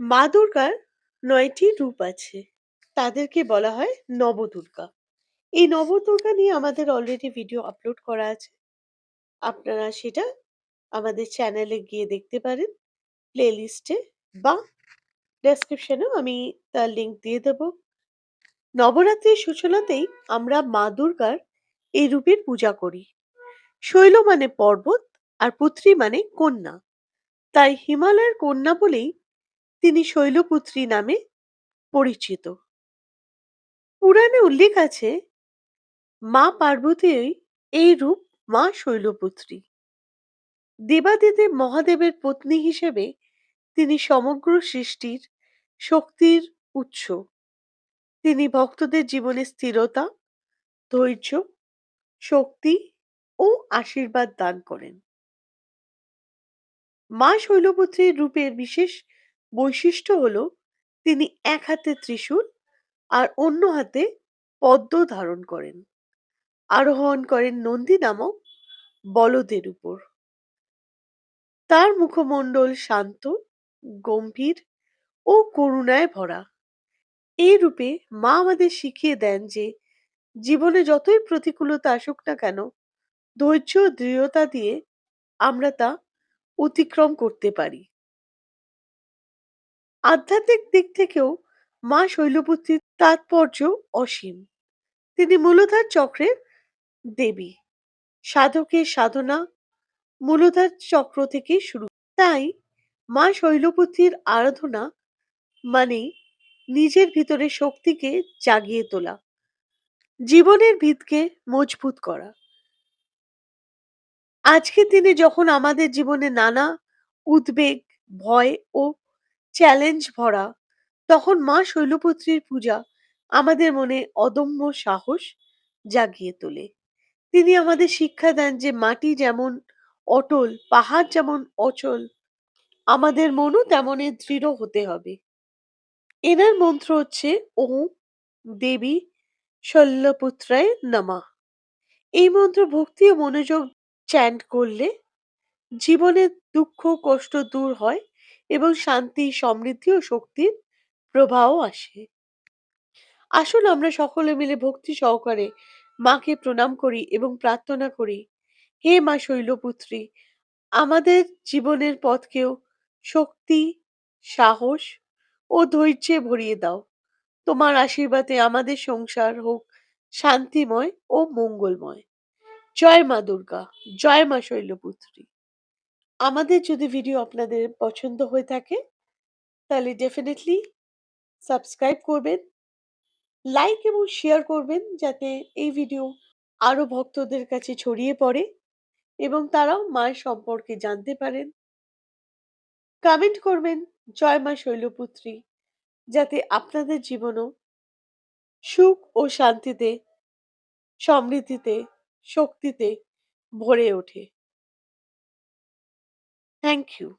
মা দুর্গার নয়টি রূপ আছে। তাদেরকে বলা হয় নবদুর্গা। এই নবদুর্গা নিয়ে আমাদের অলরেডি ভিডিও আপলোড করা আছে। আপনারা সেটা আমাদের চ্যানেলে গিয়ে দেখতে পারেন। প্লে লিস্টে বা ডেসক্রিপশনেও আমি তার লিঙ্ক দিয়ে দেব। নবরাত্রির সূচনাতেই আমরা মা দুর্গার এই রূপের পূজা করি। শৈল মানে পর্বত আর পুত্রী মানে কন্যা। তাই হিমালয়ের কন্যা বলেই তিনি শৈলপুত্রী নামে পরিচিত। পুরাণে উল্লেখ আছে, মা পার্বতীর এই রূপ মা শৈলপুত্রী। দেবাদিদেব মহাদেবের পত্নী হিসেবে তিনি সমগ্র সৃষ্টির শক্তির উৎস। তিনি ভক্তদের জীবনে স্থিরতা, ধৈর্য, শক্তি ও আশীর্বাদ দান করেন। মা শৈলপুত্রীর রূপের বিশেষ বৈশিষ্ট্য হল তিনি এক হাতে ত্রিশূল আর অন্য হাতে পদ্ম ধারণ করেন। আরোহণ করেন নন্দী নামক বলদের উপর। তার মুখমণ্ডল শান্ত, গম্ভীর ও করুণায় ভরা। এই রূপে মা আমাদের শিখিয়ে দেন যে জীবনে যতই প্রতিকূলতা আসুক না কেন, ধৈর্য ও দৃঢ়তা দিয়ে আমরা তা অতিক্রম করতে পারি। আধ্যাত্মিক দিক থেকেও মা শৈলপুত্রীর তাৎপর্য অসীম। তিনি মূলধার চক্রের দেবী, সাধকের সাধনা মূলধার চক্র থেকে শুরু। তাই মা শৈলপুত্রীর আরাধনা মানে নিজের ভিতরে শক্তিকে জাগিয়ে তোলা, জীবনের ভিতকে মজবুত করা। আজকের দিনে যখন আমাদের জীবনে নানা উদ্বেগ, ভয় ও চ্যালেঞ্জ ভরা। তখন মা শৈলপুত্রীর পূজা আমাদের মনে অদম্য সাহস জাগিয়ে তোলে। তিনি আমাদের শিক্ষা দেন যে মাটি যেমন অটল, পাহাড় যেমন অচল, আমাদের মনও তেমনই দৃঢ় হতে হবে। এনার মন্ত্র হচ্ছে, ওম দেবী শল্যপুত্রায় নমা। এই মন্ত্র ভক্তি ও মনোযোগ চ্যান্ট করলে জীবনের দুঃখ, কষ্ট দূর হয়। এবং শান্তি, সমৃদ্ধি ও শক্তির প্রবাহ আসে। আসুন আমরা সকলে মিলে ভক্তি সহকারে মাকে প্রণাম করি এবং প্রার্থনা করি, হে মা শৈলপুত্রী, আমাদের জীবনের পথকেও শক্তি, সাহস ও ধৈর্যে ভরিয়ে দাও। তোমার আশীর্বাদে আমাদের সংসার হোক শান্তিময় ও মঙ্গলময়। জয় মা দুর্গা, জয় মা শৈলপুত্রী। আমাদের যদি ভিডিও আপনাদের পছন্দ হয়ে থাকে, তাহলে ডেফিনেটলি সাবস্ক্রাইব করবেন লাইক এবং শেয়ার করবেন যাতে এই ভিডিও আরও ভক্তদের কাছে ছড়িয়ে পড়ে এবং তারাও মায়ের সম্পর্কে জানতে পারেন। কমেন্ট করবেন, জয় মা শৈলপুত্রী যাতে আপনাদের জীবনও সুখ ও শান্তিতে, সমৃদ্ধিতে, শক্তিতে ভরে ওঠে। Thank you.